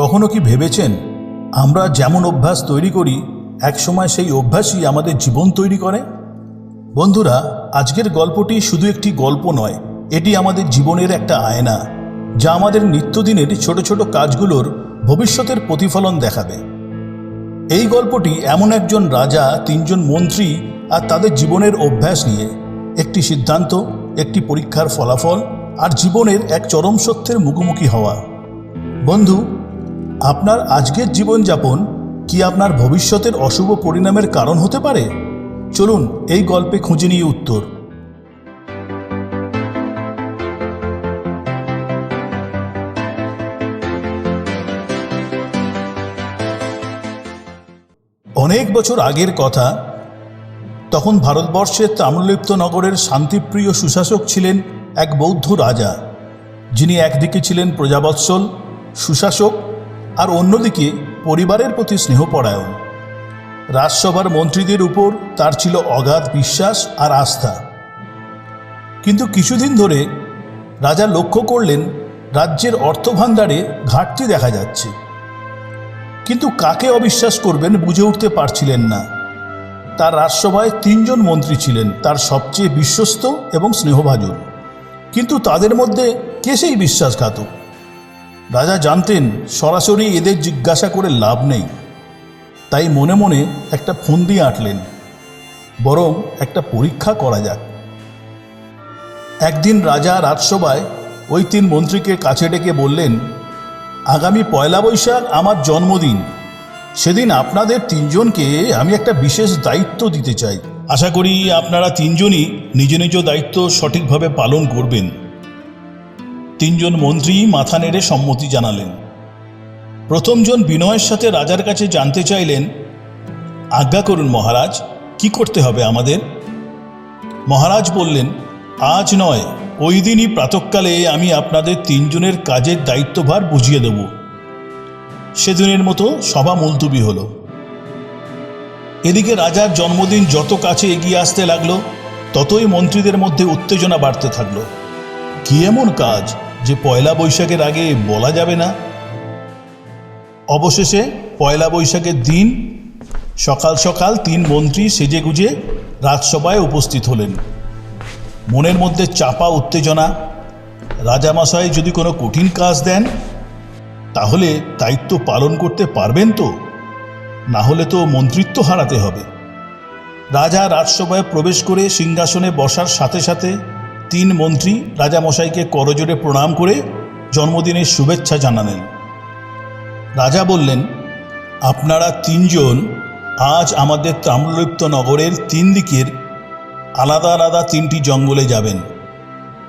কখনো কি ভেবেছেন আমরা যেমন অভ্যাস তৈরি করি, একসময় সেই অভ্যাসই আমাদের জীবন তৈরি করে? বন্ধুরা, আজকের গল্পটি শুধু একটি গল্প নয়, এটি আমাদের জীবনের একটা আয়না, যা আমাদের নিত্যদিনের ছোট ছোট কাজগুলোর ভবিষ্যতের প্রতিফলন দেখাবে। এই গল্পটি এমন একজন রাজা, তিনজন মন্ত্রী আর তাদের জীবনের অভ্যাস নিয়ে, একটি সিদ্ধান্ত, একটি পরীক্ষার ফলাফল আর জীবনের এক চরম সত্যের মুখোমুখি হওয়া। বন্ধু আপনার আজকের জীবনযাপন কি আপনার ভবিষ্যতের অশুভ পরিণামের কারণ হতে পারে? চলুন এই গল্পে খুঁজে নিয়ে উত্তর। অনেক বছর আগের কথা, তখন ভারতবর্ষের তাম্রলিপ্ত নগরের শান্তিপ্রিয় সুশাসক ছিলেন এক বৌদ্ধ রাজা, যিনি একদিকে ছিলেন প্রজাবৎসল, সুশাসক আর অন্যদিকে পরিবারের প্রতি স্নেহপরায়ণ। রাজসভার মন্ত্রীদের উপর তার ছিল অগাধ বিশ্বাস আর আস্থা। কিন্তু কিছুদিন ধরে রাজা লক্ষ্য করলেন রাজ্যের অর্থভাণ্ডারে ঘাটতি দেখা যাচ্ছে। কিন্তু কাকে অবিশ্বাস করবেন বুঝে উঠতে পারছিলেন না। তার রাজসভায় তিনজন মন্ত্রী ছিলেন, তার সবচেয়ে বিশ্বস্ত এবং স্নেহভাজন। কিন্তু তাদের মধ্যে কে সেই বিশ্বাসঘাতক? রাজা জানতেন সরাসরি এদের জিজ্ঞাসা করে লাভ নেই। তাই মনে মনে একটা ফন্দি আঁটলেন। বরং একটা পরীক্ষা করা যাক। একদিন রাজা রাজসভায় ওই তিন মন্ত্রীকে কাছে ডেকে বললেন, আগামী পয়লা বৈশাখ আমার জন্মদিন। সেদিন আপনাদের তিনজনকে আমি একটা বিশেষ দায়িত্ব দিতে চাই। আশা করি আপনারা তিনজনই নিজ নিজ দায়িত্ব সঠিকভাবে পালন করবেন। তিনজন মন্ত্রী মাথা নেড়ে সম্মতি জানালেন। প্রথমজন বিনয়ের সাথে রাজার কাছে জানতে চাইলেন, আজ্ঞা করুন মহারাজ, কি করতে হবে আমাদের? মহারাজ বললেন, আজ নয়, ওই দিনই প্রাতকালে আমি আপনাদের তিনজনের কাজের দায়িত্বভার বুঝিয়ে দেব। সেদিনের মতো সভা মুলতুবি হলো। এদিকে রাজার জন্মদিন যত কাছে এগিয়ে আসতে লাগল, ততই মন্ত্রীদের মধ্যে উত্তেজনা বাড়তে থাকল। কি এমন কাজ? যে পয়লা বৈশাখের আগে বলা যাবে না। অবশেষে পয়লা বৈশাখের দিন সকাল সকাল তিন মন্ত্রী সেজে গুজে রাজসভায় উপস্থিত হলেন। মনের মধ্যে চাপা উত্তেজনা। রাজামশাই যদি কোনো কঠিন কাজ দেন, তাহলে দায়িত্ব পালন করতে পারবেন তো? না হলে তো মন্ত্রিত্ব হারাতে হবে। রাজা রাজসভায় প্রবেশ করে সিংহাসনে বসার সাথে সাথে তিন মন্ত্রী রাজামশাইকে করজোড়ে প্রণাম করে জন্মদিনের শুভেচ্ছা জানালেন। রাজা বললেন, আপনারা তিনজন আজ আমাদের তাম্রলিপ্ত নগরের তিন দিকের আলাদা আলাদা তিনটি জঙ্গলে যাবেন।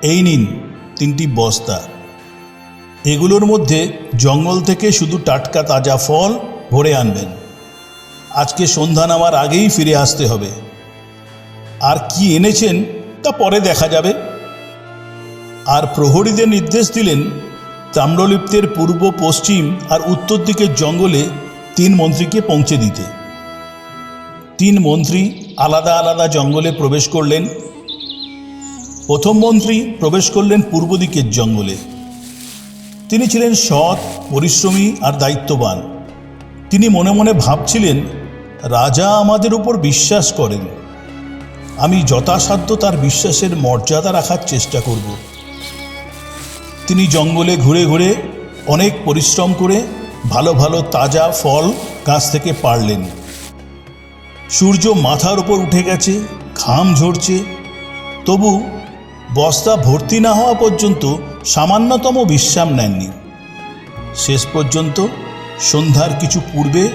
এই নিন তিনটি বস্তা। এগুলোর মধ্যে জঙ্গল থেকে শুধু টাটকা তাজা ফল ভরে আনবেন। আজকে সন্ধ্যা নামার আগেই ফিরে আসতে হবে। আর কি এনেছেন তা পরে দেখা যাবে। আর প্রহরীদের নির্দেশ দিলেন, তাম্রলিপ্তের পূর্ব, পশ্চিম আর উত্তর দিকের জঙ্গলে তিন মন্ত্রীকে পৌঁছে দিতে। তিন মন্ত্রী আলাদা আলাদা জঙ্গলে প্রবেশ করলেন। প্রথম মন্ত্রী প্রবেশ করলেন পূর্ব দিকের জঙ্গলে। তিনি ছিলেন সৎ, পরিশ্রমী আর দায়িত্ববান। তিনি মনে মনে ভাবছিলেন, রাজা আমাদের উপর বিশ্বাস করেন। আমি যথাসাধ্য তার বিশ্বাসের মর্যাদা রাখার চেষ্টা করব। তিনি জঙ্গলে ঘুরে ঘুরে অনেক পরিশ্রম করে ভালো ভালো তাজা ফল গাছ থেকে পারলেন সূর্য মাথার উপর উঠে গেছে, ঘাম ঝরছে। তবু বস্তা ভর্তি না হওয়া পর্যন্ত সামান্যতম বিশ্রাম নেননি। শেষ পর্যন্ত সন্ধ্যার কিছু পূর্বে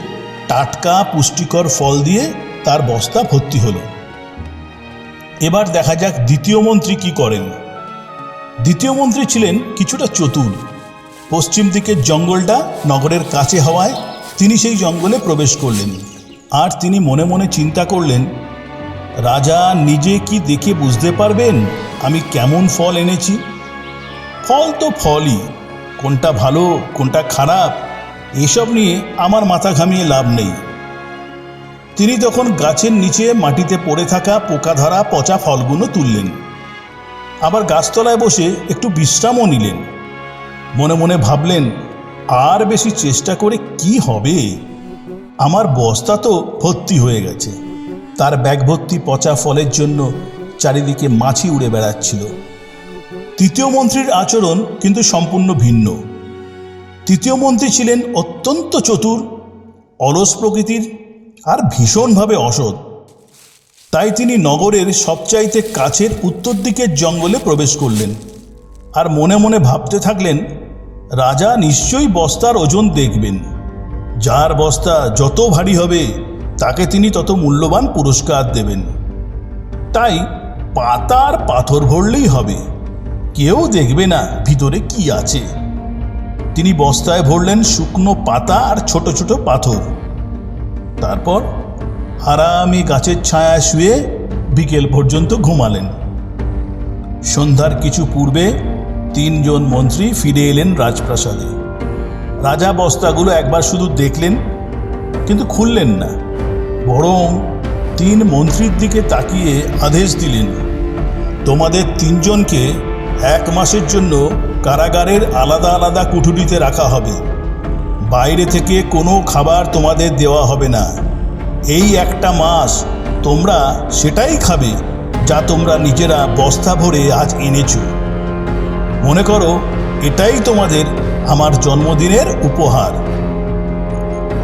টাটকা পুষ্টিকর ফল দিয়ে তার বস্তা ভর্তি হলো। এবার দেখা যাক দ্বিতীয় মন্ত্রী কি করেন। দ্বিতীয় মন্ত্রী ছিলেন কিছুটা চতুর। পশ্চিম দিকের জঙ্গলটা নগরের কাছে হওয়ায় তিনি সেই জঙ্গলে প্রবেশ করলেন। আর তিনি মনে মনে চিন্তা করলেন, রাজা নিজে কি দেখে বুঝতে পারবেন আমি কেমন ফল এনেছি? ফল তো ফলই, কোনটা ভালো, কোনটা খারাপ, এসব নিয়ে আমার মাথা ঘামিয়ে লাভ নেই। তিনি তখন গাছের নিচে মাটিতে পড়ে থাকা পোকা ধরা পচা ফলগুলো তুললেন। আবার গাছতলায় বসে একটু বিশ্রামও নিলেন। মনে মনে ভাবলেন, আর বেশি চেষ্টা করে কি হবে? আমার বস্তা তো ভর্তি হয়ে গেছে। তার ব্যাগ ভর্তি পচা ফলের জন্য চারিদিকে মাছি উড়ে বেড়াচ্ছিল। তৃতীয় মন্ত্রীর আচরণ কিন্তু সম্পূর্ণ ভিন্ন। তৃতীয় মন্ত্রী ছিলেন অত্যন্ত চতুর, অলস প্রকৃতির, আর ভীষণভাবে অসৎ। তাই তিনি নগরের সবচাইতে কাছের উত্তর দিকের জঙ্গলে প্রবেশ করলেন। আর মনে মনে ভাবতে থাকলেন, রাজা নিশ্চয়ই বস্তার ওজন দেখবেন। যার বস্তা যত ভারী হবে, তাকে তিনি তত মূল্যবান পুরস্কার দেবেন। তাই পাতার পাথর ভরলেই হবে। কেউ দেখবে না ভিতরে কি আছে। তিনি বস্তায় ভরলেন শুকনো পাতা আর ছোট ছোট পাথর। তারপর আরামে গাছের ছায়া শুয়ে বিকেল পর্যন্ত ঘুমালেন। সন্ধ্যার কিছু পূর্বে তিনজন মন্ত্রী ফিরে এলেন রাজপ্রাসাদে। রাজা বস্তাগুলো একবার শুধু দেখলেন, কিন্তু খুললেন না। বরং তিন মন্ত্রীর দিকে তাকিয়ে আদেশ দিলেন, তোমাদের তিনজনকে এক মাসের জন্য কারাগারের আলাদা আলাদা কুঠুরিতে রাখা হবে। বাইরে থেকে কোনো খাবার তোমাদের দেওয়া হবে না। এই একটা মাস তোমরা সেটাই খাবে যা তোমরা নিজেরা বস্তা ভরে আজ এনেছো। মনে করো, এটাই তোমাদের আমার জন্মদিনের উপহার।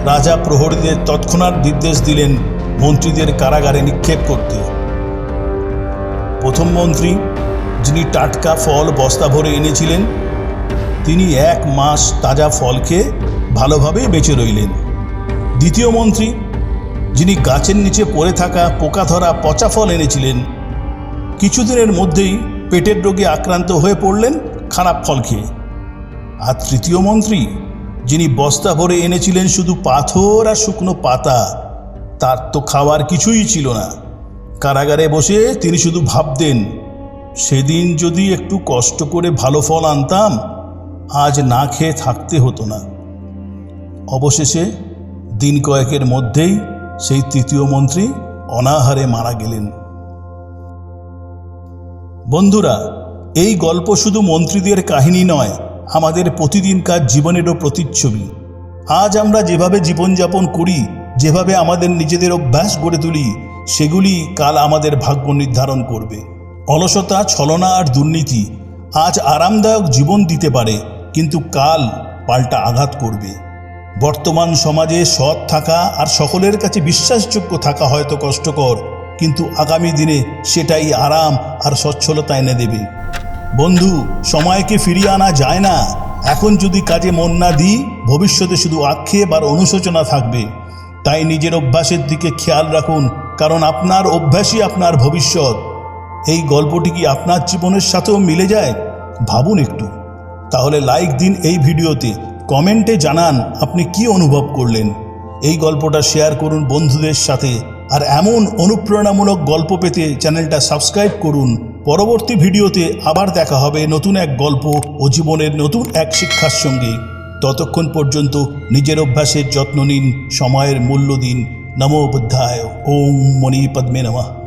রাজা প্রহরীদের তৎক্ষণাৎ নির্দেশ দিলেন মন্ত্রীদের কারাগারে নিক্ষেপ করতে। প্রথম মন্ত্রী, যিনি টাটকা ফল বস্তা ভরে এনেছিলেন, তিনি এক মাস তাজা ফল খেয়ে ভালোভাবেই বেঁচে রইলেন। দ্বিতীয় মন্ত্রী যিনি গাছের নিচে পড়ে থাকা পোকা ধরা পচা ফল এনেছিলেন। কিছুদিনের মধ্যেই পেটের রোগে আক্রান্ত হয়ে পড়লেন খারাপ ফল খেয়ে। আর তৃতীয় মন্ত্রী, যিনি বস্তা ভরে এনেছিলেন শুধু পাথর আর শুকনো পাতা, তার তো খাওয়ার কিছুই ছিল না। কারাগারে বসে তিনি শুধু ভাবতেন, সেদিন যদি একটু কষ্ট করে ভালো ফল আনতাম, আজ না খেয়ে থাকতে হতো না। অবশেষে দিন কয়েকের মধ্যেই সেই তৃতীয় মন্ত্রী অনাহারে মারা গেলেন। বন্ধুরা, এই গল্প শুধু মন্ত্রীদের কাহিনী নয়, আমাদের প্রতিদিনকার জীবনেরও প্রতিচ্ছবি। আজ আমরা যেভাবে জীবনযাপন করি, যেভাবে আমাদের নিজেদের অভ্যাস গড়ে তুলি, সেগুলি কাল আমাদের ভাগ্য নির্ধারণ করবে। অলসতা, ছলনা আর দুর্নীতি আজ আরামদায়ক জীবন দিতে পারে, কিন্তু কাল পাল্টা আঘাত করবে। বর্তমান সমাজে সৎ থাকা আর সকলের কাছে বিশ্বাসযোগ্য থাকা হয়তো কষ্টকর, কিন্তু আগামী দিনে সেটাই আরাম আর সচ্ছলতা এনে দেবে। বন্ধু, সময়কে ফিরিয়ে আনা যায় না। এখন যদি কাজে মন না দিই, ভবিষ্যতে শুধু আক্ষেপ আর অনুশোচনা থাকবে। তাই নিজের অভ্যাসের দিকে খেয়াল রাখুন, কারণ আপনার অভ্যাসই আপনার ভবিষ্যৎ। এই গল্পটি কি আপনার জীবনের সাথেও মিলে যায়? ভাবুন একটু। তাহলে লাইক দিন এই ভিডিওতে। কমেন্টে জানান আপনি কি অনুভব করলেন। এই গল্পটা শেয়ার করুন বন্ধুদের সাথে। আর এমন অনুপ্রেরণামূলক গল্প পেতে চ্যানেলটা সাবস্ক্রাইব করুন। পরবর্তী ভিডিওতে আবার দেখা হবে নতুন এক গল্প ও জীবনের নতুন এক শিক্ষার সঙ্গে। ততক্ষণ পর্যন্ত নিজের অভ্যাসের যত্ন নিন, সময়ের মূল্য দিন। নমো বুদ্ধায়, ওম মণি পদ্মে নমঃ।